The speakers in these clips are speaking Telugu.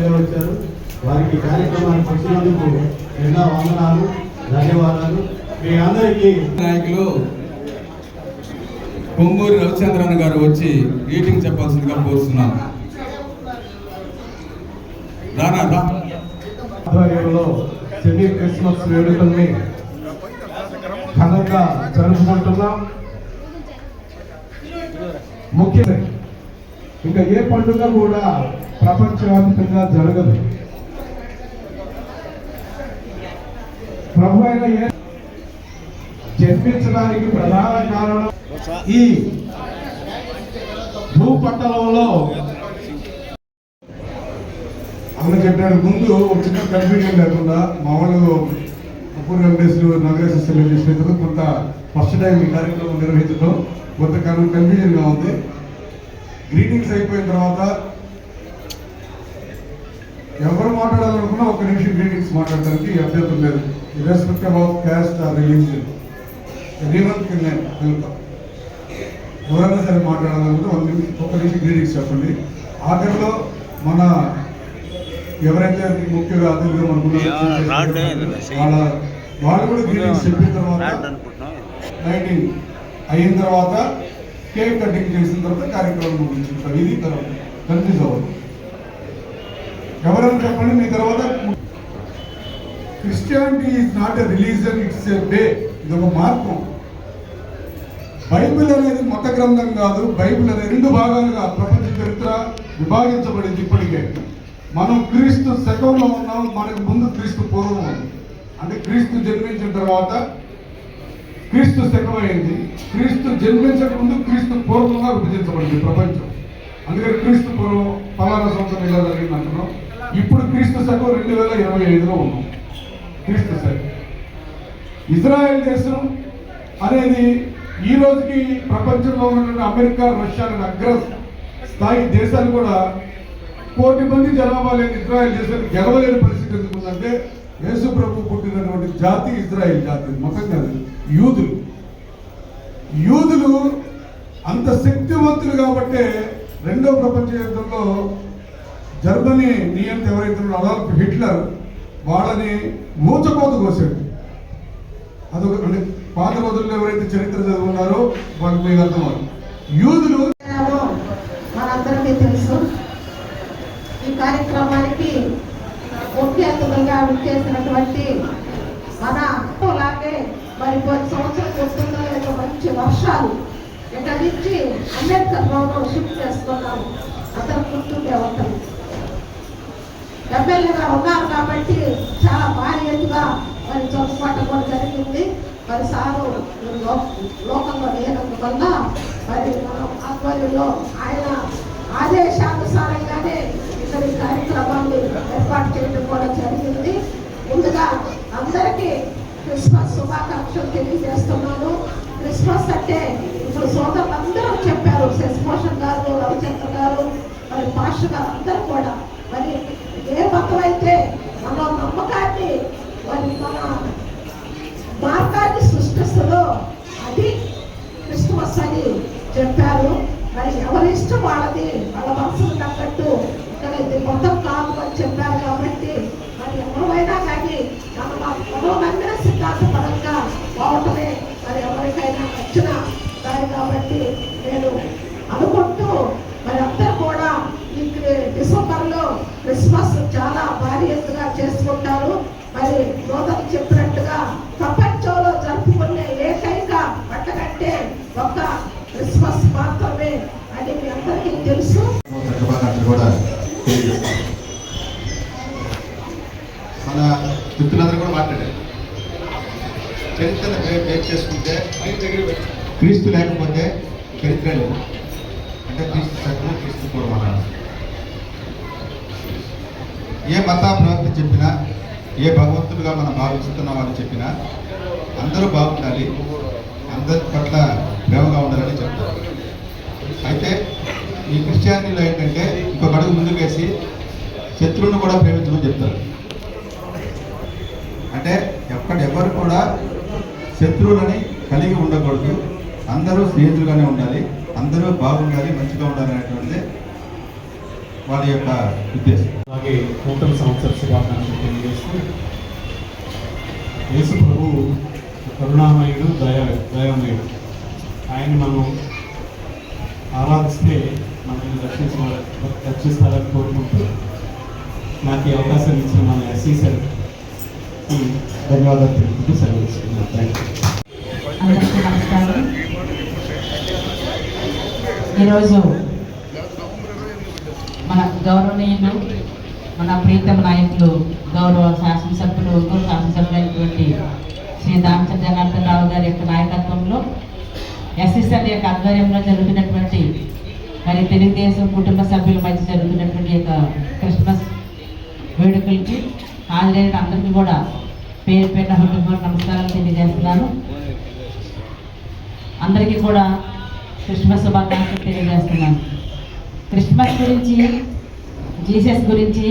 అతిథులుగా వచ్చారు. వారికి ఈ కార్యక్రమానికి వచ్చినందుకు ఎన్నో వందనాలు ధన్యవాదాలు. మీ అందరికీ నాయకులు పొంగూరి రవిచంద్రన్ గారు వచ్చి మీటింగ్ చెప్పాల్సిందిగా కోరుతున్నాను రానా ఆధ్వర్యంలో సెమీ క్రిస్మస్ వేడుకల్ని ఘనంగా జరుపుకుంటున్నాం. ముఖ్యమే ఇంకా ఏ పండుగ కూడా ప్రపంచవ్యాప్తంగా జరగదు. ప్రభు అయిన జన్మించడానికి ప్రధాన కారణం ఈ భూపట్టణంలో అన్న చెప్పినట్టు ముందు ఒక చిన్న కన్ఫ్యూజన్ లేకుండా మా వాళ్ళు అపూర్ వెంకటేశ్వర నగరేశ్వర సెలవు చేసినందుకు కొంత ఫస్ట్ టైం ఈ కార్యక్రమం నిర్వహించడం కొంత కన్ఫ్యూజన్గా ఉంది. గ్రీటింగ్స్ అయిపోయిన తర్వాత ఎవరు మాట్లాడాలనుకున్నా ఒక నిమిషం గ్రీటింగ్స్ మాట్లాడడానికి అభ్యంతరం లేదు. Irrespective of caste or religion anyone can welcome ఎవరైనా సరే మాట్లాడాలనుకుంటే ఒక నిమిషం ఒక నిమిషం గ్రీటింగ్స్ చెప్పండి. ఆఖరిలో మన ఎవరైతే ముఖ్యంగా అతిథులుగా మనకున్నారో వాళ్ళ కూడా గ్రీటింగ్స్ చెప్పిన తర్వాత లైటింగ్ అయిన తర్వాత కేక్ కటింగ్ చేసిన తర్వాత కార్యక్రమం ముగించుకుంటాం ఇది తర్వాత. కన్ఫ్యూజ్ అవ్వదు ఎవరైనా చెప్పండి మీ తర్వాత Christianity is not a religion it's a day ఇది ఒక మార్గం. బైబిల్ అనేది మత గ్రంథం కాదు బైబిల్ అనేది రెండు భాగాలుగా ప్రపంచ చరిత్ర విభాగించబడింది ఇప్పటికే. మనం క్రీస్తు శకంలో ఉన్నాం మనకు ముందు క్రీస్తు పూర్వం ఉంది. అంటే క్రీస్తు జన్మించిన తర్వాత క్రీస్తు శకమైంది. క్రీస్తు జన్మించక ముందు క్రీస్తు పూర్వంగా విభజించబడింది ప్రపంచం. అందుకని క్రీస్తు పూర్వం పలానా సంవత్సరం ఇలా జరిగింది అంటున్నాం ఇప్పుడు క్రీస్తు శకం రెండు వేల ఇరవై ఐదులో ఉన్నాం క్రీస్తు శకం ఇజ్రాయెల్ దేశం అనేది ఈ రోజుకి ప్రపంచంలో ఉన్నటువంటి అమెరికా రష్యా అగ్ర స్థాయి దేశాలు కూడా కోటి మంది జనాభా లేని ఇజ్రాయెల్ దేశాన్ని గెలవలేని పరిస్థితి ఎందుకు ఉందంటే యేసు ప్రభు పుట్టినటువంటి జాతి ఇజ్రాయెల్ జాతి మొత్తం కాదు యూదులు. యూదులు అంత శక్తివంతులు కాబట్టే రెండో ప్రపంచ యుద్ధంలో జర్మనీ నియంత ఎవరైతే ఉన్నారో అడాల్ఫ్ హిట్లర్ వాళ్ళని మూచకోత కోసాడు. అదొక అంటే పాత రోజుల్లో ఎవరైతే చరిత్ర చదువున్నారో వాళ్ళకి మీకు అర్థమవుతుంది. యూదులు మనందరికీ తెలుసు. ఈ కార్యక్రమానికి ముఖ్య అతిథిగా చేసినటువంటి మన లాగే మరి కొన్ని సంవత్సరాలు వస్తుందో లేదో మంచి వర్షాలు ఇక్కడ నుంచి అంబేద్కర్ భవనం షిఫ్ట్ చేసుకున్నాము అతను గుర్తుండే ఉంటాము ఎమ్మెల్యేగా ఉన్నారు కాబట్టి చాలా భారీ ఎత్తుగా మరి చదువుకోవటం కూడా జరిగింది. మరి సారు లో- లోకంలో లేనందువల్ల మరి మనం ఆధ్వర్యంలో ఆయన ఆదేశానుసారంగానే ఇతని కార్యక్రమాన్ని ఏర్పాటు చేయడం కూడా జరిగింది. ముందుగా అందరికీ క్రిస్మస్ శుభాకాంక్షలు తెలియజేస్తున్నాను. క్రిస్మస్ అంటే ఇప్పుడు సోదరులు అందరూ చెప్పారు శశిభూషణ్ గారు రవిచంద్ర గారు మరి పాస్టర్ గారు అందరూ కూడా. మరి ఏ మతం అయితే మన నమ్మకాన్ని మరి మన మార్గాన్ని సృష్టిస్తుందో అది క్రిస్మస్ అని చెప్పారు. మరి ఎవరి ఇష్టం వాళ్ళది? వాళ్ళ మనసుకు తగ్గట్టు ఇక్కడ ఇది మొత్తం కాదు అని చెప్పారు కాబట్టి మరి ఎవరైనా కానీ మన మనం నమ్మిన సిద్ధాంత పరంగా బాగుంటుంది. మరి ఎవరికైనా నచ్చిన దారి కాబట్టి నేను అనుకుంటున్నాను మరి అందరూ కూడా ఈ క్రి- వారిలో క్రిస్మస్ చాలా భారీ ఎత్తుగా చేసుకుంటారు. మరి సోదరు చెప్పినట్టుగా ప్రపంచంలో జరుపుకునే ఏకైక పండగంటే ఒక క్రిస్మస్ మాత్రమే అని మీ అందరికీ తెలుసు. కూడా మన మిత్రులందరూ కూడా మాట్లాడారు. చరిత్రను బే- చేసుకుంటే క్రీస్తు లేకపోతే చరిత్ర లేదు. అంటే క్రీస్తు సత్యం క్రీస్తు పూర్వం ఏ మత ప్రవక్త చెప్పినా ఏ భగవంతుడుగా మనం భావిస్తున్నామని చెప్పినా అందరూ బాగుండాలి అందరి పట్ల ప్రేమగా ఉండాలని చెప్తారు. అయితే ఈ క్రిస్టియానిటీలో ఏంటంటే ఇంకొక అడుగు ముందుకేసి శత్రువును కూడా ప్రేమించమని చెప్తారు. అంటే ఎక్కడెవ్వరు కూడా శత్రువులని కలిగి ఉండకూడదు. అందరూ స్నేహితులుగానే ఉండాలి అందరూ బాగుండాలి మంచిగా ఉండాలి అనేటువంటిది వాళ్ళ యొక్క ఉద్దేశం. అలాగే నూతన సంవత్సర శుభాకాంక్షలు తెలియజేస్తూ యేసు ప్రభు కరుణామయుడు దయ దయామయుడు. ఆయన మనం ఆరాధిస్తే మనల్ని రక్షించ రక్షిస్తారని కోరుకుంటూ నాకు ఈ అవకాశం ఇచ్చిన మన ఎస్సీ సార్కి ధన్యవాదాలు తెలుపుతూ సెలవు ఇస్తున్నాను థ్యాంక్ యూ ఈరోజు మన గౌరవనీయులు మన ప్రీతమ నాయకులు గౌరవ శాసనసభ్యులు ఒంగోలు శాసనసభ్యులైనటువంటి శ్రీ దామచంద్ర జనార్దన్ రావు గారి యొక్క నాయకత్వంలో ఎస్ఎస్ఎల్ యొక్క ఆధ్వర్యంలో జరుగుతున్నటువంటి మరి తెలుగుదేశం కుటుంబ సభ్యుల మధ్య జరుగుతున్నటువంటి యొక్క క్రిస్మస్ వేడుకలకి హాజరైన అందరికీ కూడా పేరు పేరున హృదయపూర్వక నమస్కారాలు తెలియజేస్తున్నాను. అందరికీ కూడా క్రిస్మస్ శుభాకాంక్షలు తెలియజేస్తున్నాను. క్రిస్మస్ గురించి జీసస్ గురించి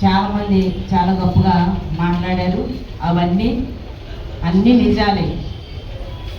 చాలామంది చాలా గొప్పగా మాట్లాడారు. అవన్నీ అన్నీ నిజాలే.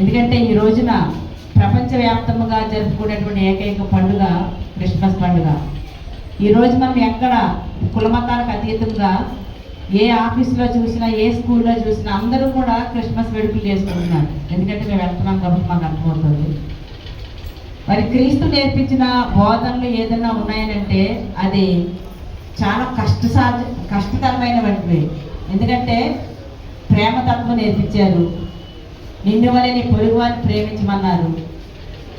ఎందుకంటే ఈ రోజున ప్రపంచవ్యాప్తంగా జరుపుకునేటువంటి ఏకైక పండుగ క్రిస్మస్ పండుగ. ఈరోజు మనం ఎక్కడ కులమతాలకు అతీతంగా ఏ ఆఫీస్లో చూసినా ఏ స్కూల్లో చూసినా అందరూ కూడా క్రిస్మస్ వేడుకలు చేసుకుంటున్నారు. ఎందుకంటే మేము వెళ్తున్నాం కాబట్టి మాకు అర్థమవుతుంది. మరి క్రీస్తు నేర్పించిన బోధనలు ఏదైనా ఉన్నాయనంటే అది చాలా కష్టసాధ కష్టతరమైనటువంటివి ఎందుకంటే ప్రేమతత్వం నేర్పించారు. నిన్ను వలె నీ పొరుగు వారిని ప్రేమించమన్నారు.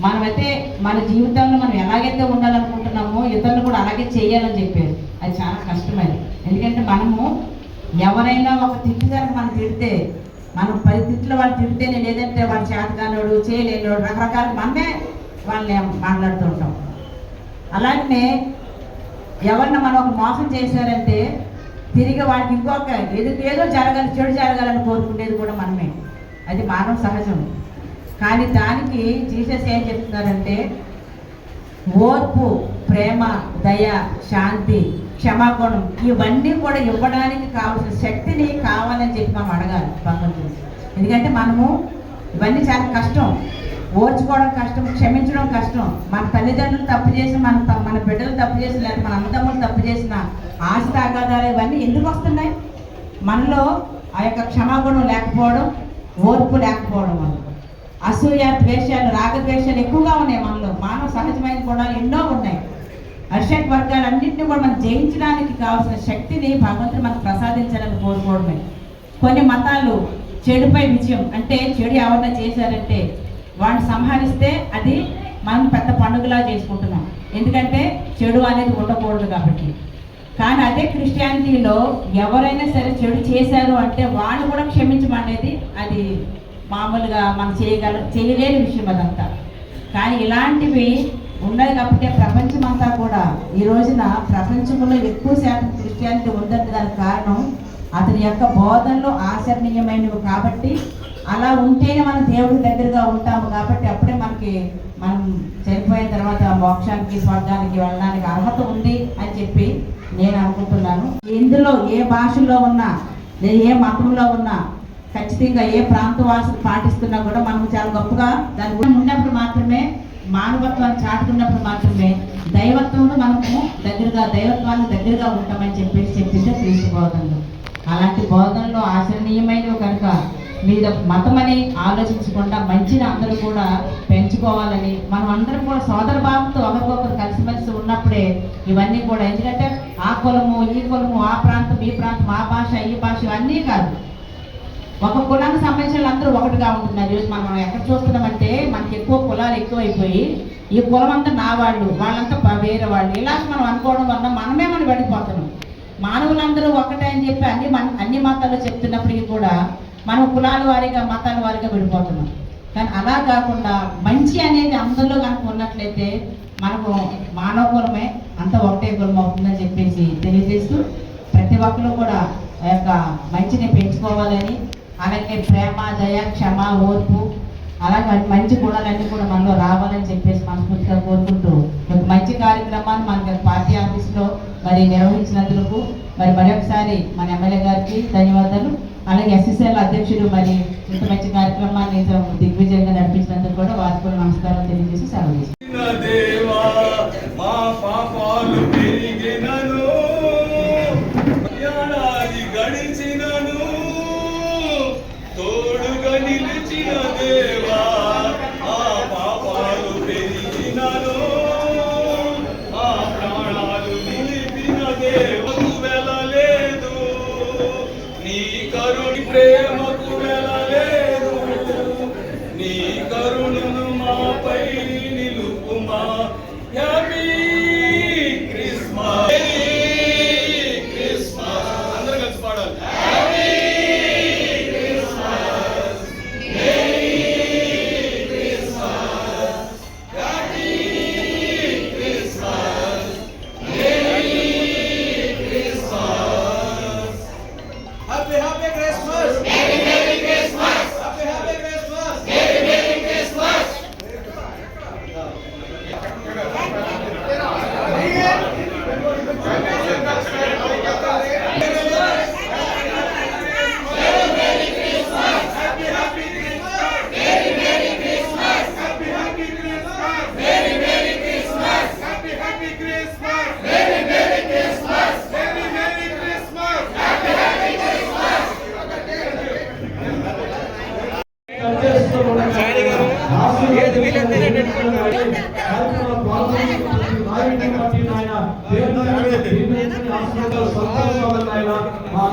మనమైతే మన జీవితంలో మనం ఎలాగైతే ఉండాలనుకుంటున్నామో ఇతరులు కూడా అలాగే చేయాలని చెప్పారు. అది చాలా కష్టమైనది. ఎందుకంటే మనము ఎవరైనా ఒక తిట్టు కనుక మనం తిడితే మనం పది తిట్లు వాళ్ళు తిడితే నేను ఏదంటే వాడు చేతగానోడు చేయలేనోడు రకరకాల మనమే వాళ్ళని మాట్లాడుతూ ఉంటాం అలాగనే ఎవరిని మనం ఒక మోసం చేశారంటే తిరిగి వాడికి ఇంకొక ఏదో ఏదో జరగాలి చెడు జరగాలని కోరుకునేది కూడా మనమే. అది మానవ సహజం. కానీ దానికి జీసస్ ఏం చెప్తున్నారంటే ఓర్పు ప్రేమ దయ శాంతి క్షమాగుణం ఇవన్నీ కూడా ఇవ్వడానికి కావాల్సిన శక్తిని కావాలని చెప్పి మనం అడగాలి భగవంతుడు ఎందుకంటే మనము ఇవన్నీ చాలా కష్టం. ఓర్చుకోవడం కష్టం క్షమించడం కష్టం. మన తల్లిదండ్రులు తప్పు చేసి మన త- మన బిడ్డలు తప్పు చేసి లేదా మన అన్నదమ్ములు తప్పు చేసిన ఆశ తాగాదాలు ఇవన్నీ ఎందుకు వస్తున్నాయి? మనలో ఆ యొక్క క్షమాగుణం లేకపోవడం ఓర్పు లేకపోవడం వల్ల. అసూయ ద్వేషాలు రాగద్వేషాలు ఎక్కువగా ఉన్నాయి మనలో. మానవ సహజమైన గుణాలు ఎన్నో ఉన్నాయి. అర్షక్ వర్గాలన్నింటినీ కూడా మనం జయించడానికి కావాల్సిన శక్తిని భగవంతుడు మనకు ప్రసాదించాలని కోరుకోవడమే. కొన్ని మతాలు చెడుపై విజయం అంటే చెడు ఎవరైనా చేశారంటే వాడిని సంహరిస్తే అది మనం పెద్ద పండుగలా చేసుకుంటున్నాం. ఎందుకంటే చెడు అనేది ఉండకూడదు కాబట్టి. కానీ అదే క్రిస్టియానిటీలో ఎవరైనా సరే చెడు చేశారు అంటే వాళ్ళు కూడా క్షమించమనేది అది మామూలుగా మనం చేయగల చేయలేని విషయం అదంతా. కానీ ఇలాంటివి ఉన్నది కాబట్టి ప్రపంచం అంతా కూడా ఈ రోజున ప్రపంచంలో ఎక్కువ శాతం క్రిస్టియానిటీ ఉందంటే దానికి కారణం అతని యొక్క బోధనలు ఆచరణీయమైనవి కాబట్టి అలా ఉంటేనే మనం దేవుడి దగ్గరగా ఉంటాము కాబట్టి అప్పుడే మనకి మనం చనిపోయిన తర్వాత మోక్షానికి స్వర్గానికి వెళ్ళడానికి అర్హత ఉంది అని చెప్పి నేను అనుకుంటున్నాను. ఇందులో ఏ భాషలో ఉన్నా లేదా ఏ మతంలో ఉన్నా ఖచ్చితంగా ఏ ప్రాంత వాసులు పాటిస్తున్నా కూడా మనం చాలా గొప్పగా దాని గురించి ఉన్నప్పుడు మాత్రమే మానవత్వాన్ని చాటుకున్నప్పుడు మాత్రమే దైవత్వంలో మనము దగ్గరగా దైవత్వాన్ని దగ్గరగా ఉంటామని చెప్పేసి చెప్పిందే క్రీస్తు బోధనలు అలాంటి బోధనలు ఆచరణీయమైనవి కనుక మీద మతమని ఆలోచించకుండా మంచిని అందరూ కూడా పెంచుకోవాలని మనం అందరం కూడా సోదర భావంతో ఒకరికొకరు కలిసిమెలిసి ఉన్నప్పుడే ఇవన్నీ కూడా. ఎందుకంటే ఆ కులము ఈ కులము ఆ ప్రాంతం ఈ ప్రాంతం ఆ భాష ఈ భాష ఇవన్నీ కాదు. ఒక కులానికి సంబంధించిన అందరూ ఒకటిగా ఉంటున్నారు. ఈరోజు మనం మనం ఎక్కడ చూస్తున్నామంటే మనకి ఎక్కువ కులాలు ఎక్కువైపోయి ఈ కులం అంతా నా వాళ్ళు వాళ్ళంతా వేరే వాళ్ళు. ఇలా మనం అనుకోవడం వల్ల మనమే మనం వెళ్ళిపోతున్నాం. మానవులందరూ ఒకటే అని చెప్పి అన్ని మన అన్ని మతాలు చెప్తున్నప్పటికీ కూడా మనం కులాల వారిగా మతాల వారిగా విడిపోతున్నాం. కానీ అలా కాకుండా మంచి అనేది అందరిలో కనుక ఉన్నట్లయితే మనకు మానవ కులమే అంత ఒకటే కులం అవుతుందని చెప్పేసి తెలియజేస్తూ ప్రతి ఒక్కరు కూడా ఆ యొక్క మంచిని పెంచుకోవాలని అలాగే ప్రేమ దయ క్షమ ఓర్పు అలాగే మంచి గుణాలన్నీ కూడా మనలో రావాలని చెప్పేసి మనస్ఫూర్తిగా కోరుకుంటూ ఒక మంచి కార్యక్రమాన్ని మన పార్టీ ఆఫీస్లో మరి నిర్వహించినందుకు మరి మరొకసారి మన ఎమ్మెల్యే గారికి ధన్యవాదాలు. అలాగే ఎస్ఎస్ఎల్ అధ్యక్షుడు మరి ఇంత మంచి కార్యక్రమాన్ని దిగ్విజయంగా నడిపించినందుకు కూడా వారికి కూడా నమస్కారం తెలియజేసి సెలవు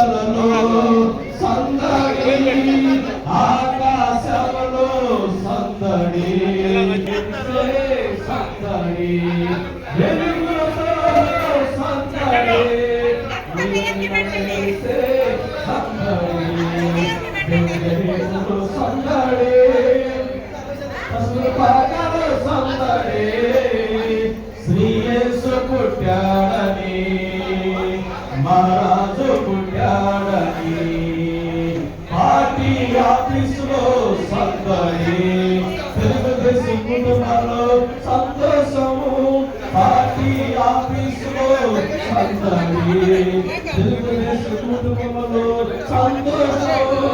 సుక్కలలో సందడి ఆకాశములో సందడి. సందడి వెలుగులతో సందడి. సందడి సందడి. పసుపు పాకలు సందడి తెలుగుదేశం కుటుంబంలో సంతోషము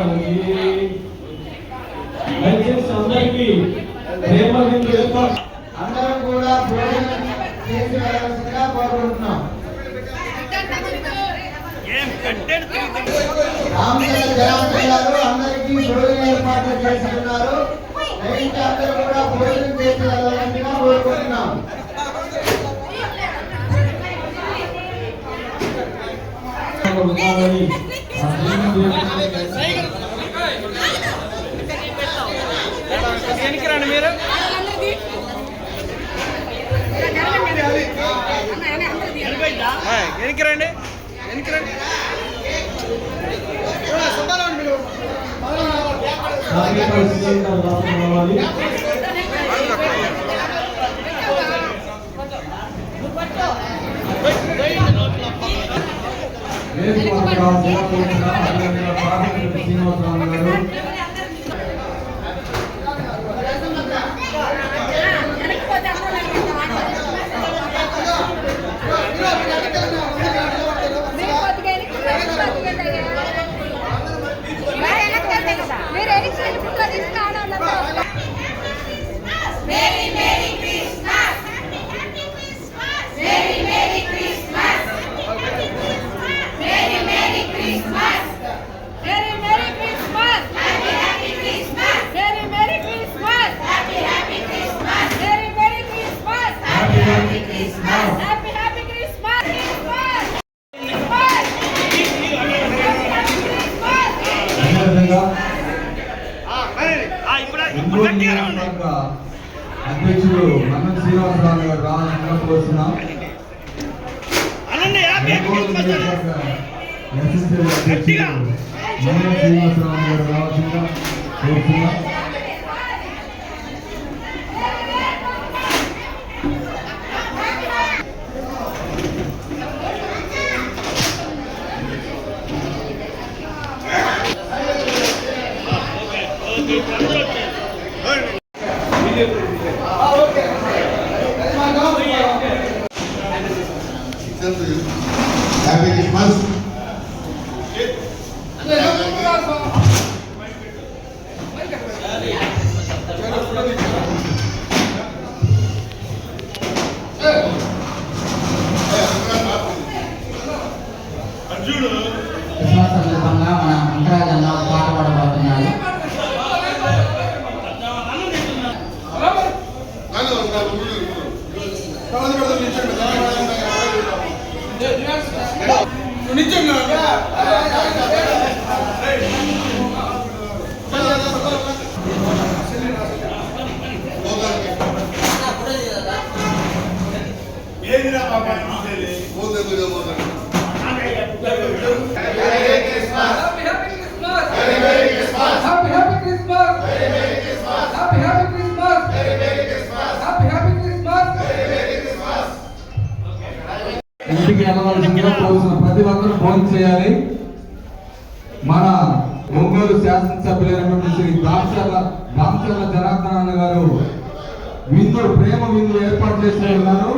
అందరికి దయచేసి అందరికీ ప్రేమ అందరం కూడా భోజనం చేసి వెళ్ళాల్సిందిగా కోరుకుంటున్నాం రామచంద్ర గారు అందరికీ భోజనం ఏర్పాట్లు చేస్తున్నారు దయచేసి అందరూ కూడా భోజనం చేసి వెళ్ళవలసిందిగా కోరుకుంటున్నాం ఆ దేవుని వెనక్కి రండి. వెనక్కి రండి. రాజకీయ సిద్ధాంతాలు రాసుకోవాలి వేదిక వద్ద జిల్లా పోలీసుల అదేవిధంగా ప్రాథమిక శ్రీనివాసరావు గారు మీరు ఎడిషన్ బుక్ తీసుకున్నాను merry merry Christmas merry merry Christmas merry merry మన శ్రీనివాసరావు గారు రావాలని కోరుతున్నాం ఒంగోలు నియోజకవర్గ ఎస్ఎస్ఎల్ అధ్యక్షులు మన శ్రీనివాసరావు గారు రావాల్సిందిగా కోరుతున్నాం. Merry Christmas! ఇంటికి వెళ్ళవలసిందిగా కోరుతున్న ప్రతి ఒక్కరూ ఫోన్ చేయాలి మన ఒంగోలు శాసనసభ్యులైనటువంటి శ్రీ రామచర్ల రామచర్ల జనార్దన గారు విందు ప్రేమ విందు ఏర్పాటు చేసి ఉన్నారు